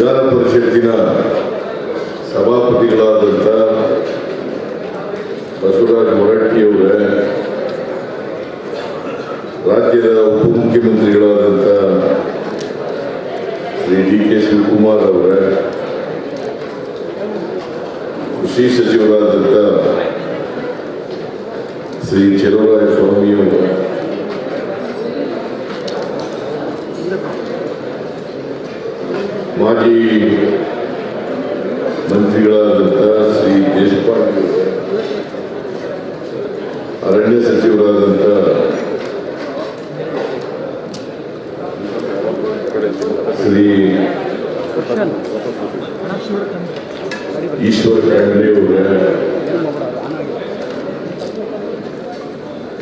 ವಿಧಾನ ಪರಿಷತ್ತಿನ ಸಭಾಪತಿಗಳಾದಂಥ ಬಸವರಾಜ ಹೊರಟ್ಟಿಯವರ ರಾಜ್ಯದ ಉಪಮುಖ್ಯಮಂತ್ರಿಗಳಾದಂಥ ಶ್ರೀ ಡಿ ಕೆ ಶಿವಕುಮಾರ್ ಅವರ, ಕೃಷಿ ಸಚಿವರಾದಂಥ ಶ್ರೀ ಚಲುವರಾಯ ಸ್ವಾಮಿಯವರ ಮಾಜಿ ಮಂತ್ರಿಗಳಾದಂಥ ಶ್ರೀ ದೇಶಪಾಂಡೆ ಅರಣ್ಯ ಸಚಿವರಾದಂಥ ಶ್ರೀ ಈಶ್ವರ ಖಂಡ್ರೆ ಅವರ,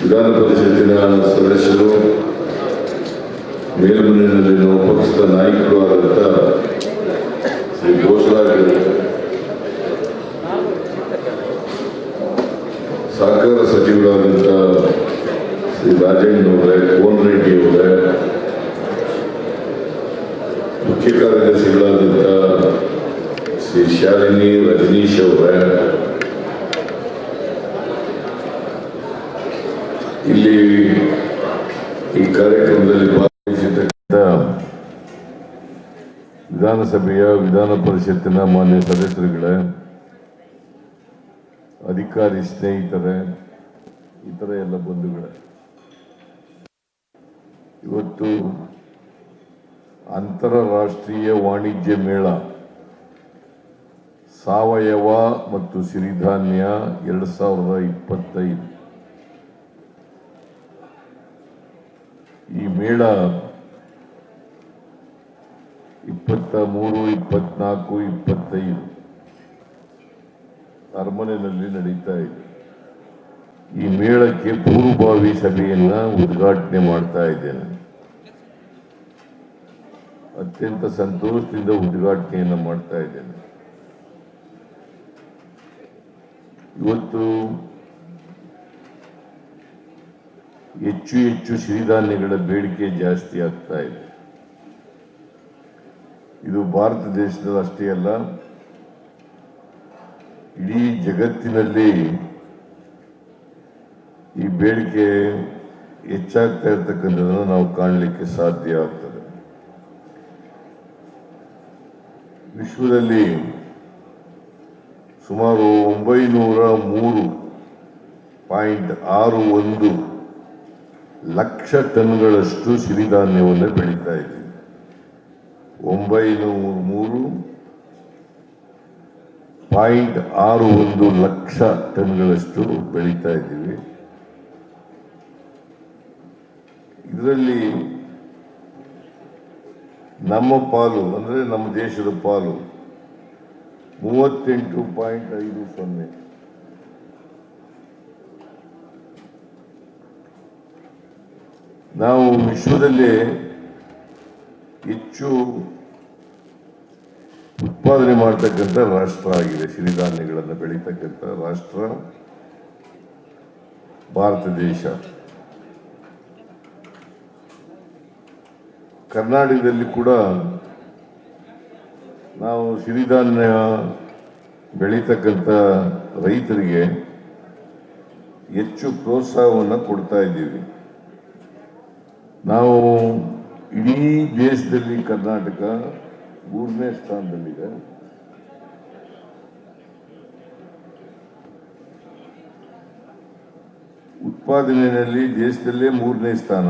ವಿಧಾನ ಪರಿಷತ್ತಿನ ಸದಸ್ಯರು ಮೇಲ್ಮನೆಯಲ್ಲಿನ ಪಕ್ಷದ ನಾಯಕರು ಆದಂಥ ಶ್ರೀ ಘೋಷರಾಜ್ ಅವರೇ, ಸಹಕಾರ ಸಚಿವರಾದಂಥ ಶ್ರೀ ರಾಜಣ್ಣವರೇ ಕೋನ್ ರೆಡ್ಡಿ ಅವರೇ, ಮುಖ್ಯ ಕಾರ್ಯದರ್ಶಿಗಳಾದಂಥ ಶ್ರೀ ಶಾಲಿನಿ ರಜನೀಶ್ ಅವರೇ, ಇಲ್ಲಿ ಈ ಕಾರ್ಯಕ್ರಮದಲ್ಲಿ ಭಾಗವಹಿಸಿರ್ತಕ್ಕಂಥ ವಿಧಾನಸಭೆಯ ವಿಧಾನ ಪರಿಷತ್ತಿನ ಮಾನ್ಯ ಸದಸ್ಯರುಗಳೇ ಅಧಿಕಾರಿ ಸ್ನೇಹಿತರೆ ಇತರ ಎಲ್ಲ ಬಂಧುಗಳೇ. ಇವತ್ತು ಅಂತಾರಾಷ್ಟ್ರೀಯ ವಾಣಿಜ್ಯ ಮೇಳ. ಸಾವಯವ ಮತ್ತು ಸಿರಿಧಾನ್ಯ ಎರಡು ಸಾವಿರದ ಇಪ್ಪತ್ತೈದು. ಈ ಮೇಳ ಇಪ್ಪತ್ತ ಮೂರು, ಇಪ್ಪತ್ನಾಲ್ಕು, ಇಪ್ಪತ್ತೈದು. ಅರಮನೆಯಲ್ಲಿ ನಡೀತಾ ಇದೆ. ಈ ಮೇಳಕ್ಕೆ ಪೂರ್ವಭಾವಿ ಸಭೆಯನ್ನ ಉದ್ಘಾಟನೆ ಮಾಡ್ತಾ ಇದ್ದೇನೆ. ಅತ್ಯಂತ ಸಂತೋಷದಿಂದ ಉದ್ಘಾಟನೆಯನ್ನು ಮಾಡ್ತಾ ಇದ್ದೇನೆ. ಇವತ್ತು ಹೆಚ್ಚು ಹೆಚ್ಚು ಸಿರಿಧಾನ್ಯಗಳ ಬೇಡಿಕೆ ಜಾಸ್ತಿ ಆಗ್ತಾ ಇದೆ. ಇದು ಭಾರತ ದೇಶದಲ್ಲಿ ಅಷ್ಟೇ ಅಲ್ಲ ಇಡೀ ಜಗತ್ತಿನಲ್ಲಿ ಈ ಬೇಡಿಕೆ ಹೆಚ್ಚಾಗ್ತಾ ಇರ್ತಕ್ಕಂಥದ್ದನ್ನು ನಾವು ಕಾಣಲಿಕ್ಕೆ ಸಾಧ್ಯ ಆಗ್ತದೆ. ವಿಶ್ವದಲ್ಲಿ ಸುಮಾರು ಒಂಬೈನೂರ ಮೂರು ಪಾಯಿಂಟ್ ಆರು ಒಂದು ಲಕ್ಷ ಟನ್ಗಳಷ್ಟು ಸಿರಿಧಾನ್ಯವನ್ನು ಬೆಳೀತಾ ಇದ್ದೀವಿ. ಒಂಬೈನೂರ ಮೂರು ಪಾಯಿಂಟ್ ಆರು ಒಂದು ಲಕ್ಷ ಟನ್ಗಳಷ್ಟು ಬೆಳೀತಾ ಇದ್ದೀವಿ. ಇದರಲ್ಲಿ ನಮ್ಮ ಪಾಲು, ಅಂದರೆ ನಮ್ಮ ದೇಶದ ಪಾಲು, ಮೂವತ್ತೆಂಟು ಪಾಯಿಂಟ್ ಐದು ಸೊನ್ನೆ. ನಾವು ವಿಶ್ವದಲ್ಲೇ ಹೆಚ್ಚು ಉತ್ಪಾದನೆ ಮಾಡ್ತಕ್ಕಂಥ ರಾಷ್ಟ್ರ ಆಗಿದೆ. ಸಿರಿಧಾನ್ಯಗಳನ್ನು ಬೆಳೀತಕ್ಕಂಥ ರಾಷ್ಟ್ರ ಭಾರತ ದೇಶ. ಕರ್ನಾಟಕದಲ್ಲಿ ಕೂಡ ನಾವು ಸಿರಿಧಾನ್ಯ ಬೆಳೀತಕ್ಕಂಥ ರೈತರಿಗೆ ಹೆಚ್ಚು ಪ್ರೋತ್ಸಾಹವನ್ನು ಕೊಡ್ತಾ ಇದ್ದೀವಿ. ನಾವು ಇಡೀ ದೇಶದಲ್ಲಿ ಕರ್ನಾಟಕ ಮೂರನೇ ಸ್ಥಾನದಲ್ಲಿದೆ. ಉತ್ಪಾದನೆಯಲ್ಲಿ ದೇಶದಲ್ಲೇ ಮೂರನೇ ಸ್ಥಾನ.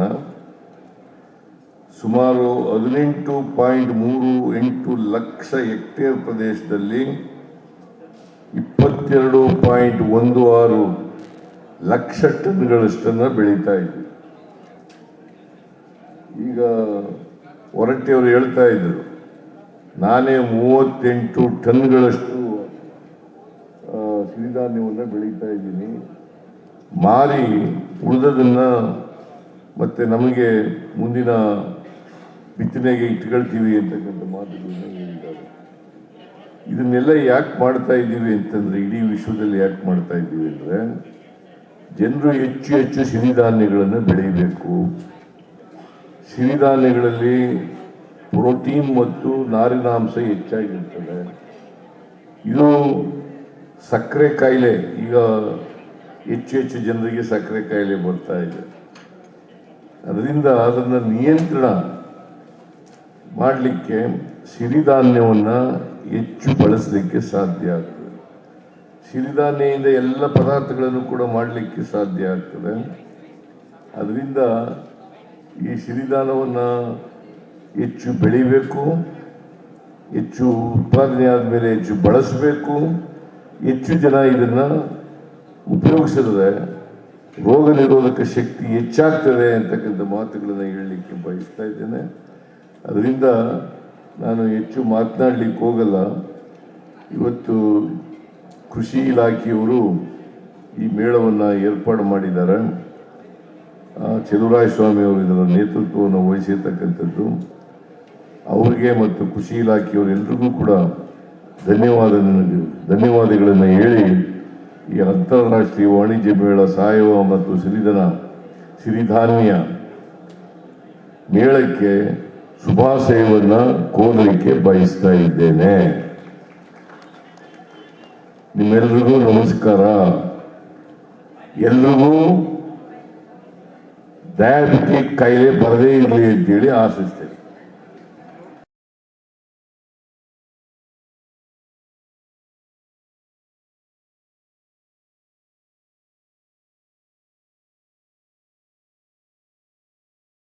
ಸುಮಾರು ಹದಿನೆಂಟು ಪಾಯಿಂಟ್ ಮೂರು ಎಂಟು ಲಕ್ಷ ಹೆಕ್ಟೇರ್ ಪ್ರದೇಶದಲ್ಲಿ ಇಪ್ಪತ್ತೆರಡು ಪಾಯಿಂಟ್ ಒಂದು ಆರು ಲಕ್ಷ ಟನ್ಗಳಷ್ಟನ್ನು ಬೆಳೀತಾ ಇದ್ವಿ ಈಗ ಹೊರಟ್ಟಿಯವರು ಹೇಳ್ತಾ ಇದ್ರು ನಾನೇ ಮೂವತ್ತೆಂಟು ಟನ್ಗಳಷ್ಟು ಸಿರಿಧಾನ್ಯವನ್ನು ಬೆಳೀತಾ ಇದ್ದೀನಿ. ಮಾರಿ ಉಳಿದದನ್ನು ಮತ್ತೆ ನಮಗೆ ಮುಂದಿನ ಬಿತ್ತನೆಗೆ ಇಟ್ಕೊಳ್ತೀವಿ ಅಂತಕ್ಕಂಥ ಮಾತುಗಳನ್ನು ಹೇಳಿದ್ದಾರೆ. ಇದನ್ನೆಲ್ಲ ಯಾಕೆ ಮಾಡ್ತಾ ಇದ್ದೀವಿ ಅಂತಂದರೆ, ಇಡೀ ವಿಶ್ವದಲ್ಲಿ ಯಾಕೆ ಮಾಡ್ತಾ ಇದ್ದೀವಿ ಅಂದರೆ, ಜನರು ಹೆಚ್ಚು ಹೆಚ್ಚು ಸಿರಿಧಾನ್ಯಗಳನ್ನು ಬೆಳೀಬೇಕು. ಸಿರಿಧಾನ್ಯಗಳಲ್ಲಿ ಪ್ರೋಟೀನ್ ಮತ್ತು ನಾರಿನಾಂಶ ಹೆಚ್ಚಾಗಿರ್ತದೆ ಇದು ಸಕ್ಕರೆ ಕಾಯಿಲೆ, ಈಗ ಹೆಚ್ಚು ಹೆಚ್ಚು ಜನರಿಗೆ ಸಕ್ಕರೆ ಕಾಯಿಲೆ ಬರ್ತಾ ಇದೆ. ಅದರಿಂದ ಅದನ್ನು ನಿಯಂತ್ರಣ ಮಾಡಲಿಕ್ಕೆ ಸಿರಿಧಾನ್ಯವನ್ನು ಹೆಚ್ಚು ಬಳಸಲಿಕ್ಕೆ ಸಾಧ್ಯ ಆಗ್ತದೆ. ಸಿರಿಧಾನ್ಯದಿಂದ ಎಲ್ಲ ಪದಾರ್ಥಗಳನ್ನು ಕೂಡ ಮಾಡಲಿಕ್ಕೆ ಸಾಧ್ಯ ಆಗ್ತದೆ. ಅದರಿಂದ ಈ ಸಿರಿಧಾನ್ಯವನ್ನು ಹೆಚ್ಚು ಬೆಳಿಬೇಕು, ಹೆಚ್ಚು ಉತ್ಪಾದನೆ ಆದಮೇಲೆ ಹೆಚ್ಚು ಬಳಸಬೇಕು, ಹೆಚ್ಚು ಜನ ಇದನ್ನು ಉಪಯೋಗಿಸಿದ್ರೆ ರೋಗ ನಿರೋಧಕ ಶಕ್ತಿ ಹೆಚ್ಚಾಗ್ತದೆ ಅಂತಕ್ಕಂಥ ಮಾತುಗಳನ್ನು ಹೇಳಲಿಕ್ಕೆ ಬಯಸ್ತಾ ಇದ್ದೇನೆ. ಅದರಿಂದ ನಾನು ಹೆಚ್ಚು ಮಾತನಾಡಲಿಕ್ಕೆ ಹೋಗಲ್ಲ. ಇವತ್ತು ಕೃಷಿ ಇಲಾಖೆಯವರು ಈ ಮೇಳವನ್ನು ಏರ್ಪಾಡು ಮಾಡಿದ್ದಾರೆ. ಚೆಲುವರಾಯ ಸ್ವಾಮಿ ಅವರು ಇದರ ನೇತೃತ್ವವನ್ನು ವಹಿಸಿರ್ತಕ್ಕಂಥದ್ದು. ಅವರಿಗೆ ಮತ್ತು ಕೃಷಿ ಇಲಾಖೆಯವರೆಲ್ಲರಿಗೂ ಕೂಡ ಧನ್ಯವಾದ ಧನ್ಯವಾದಗಳನ್ನು ಹೇಳಿ ಈ ಅಂತಾರಾಷ್ಟ್ರೀಯ ವಾಣಿಜ್ಯ ಮೇಳ ಸಾವಯವ ಮತ್ತು ಸಿರಿಧನ, ಸಿರಿಧಾನ್ಯ ಮೇಳಕ್ಕೆ ಶುಭಾಶಯವನ್ನು ಕೋರಲಿಕ್ಕೆ ಬಯಸ್ತಾ ಇದ್ದೇನೆ. ನಿಮ್ಮೆಲ್ರಿಗೂ ನಮಸ್ಕಾರ. ಎಲ್ರಿಗೂ ಡಯಾಬಿಟಿಕ್ ಕಾಯಿಲೆ ಬರದೇ ಇರಲಿ ಅಂತೇಳಿ ಆಶಿಸ್ತೇನೆ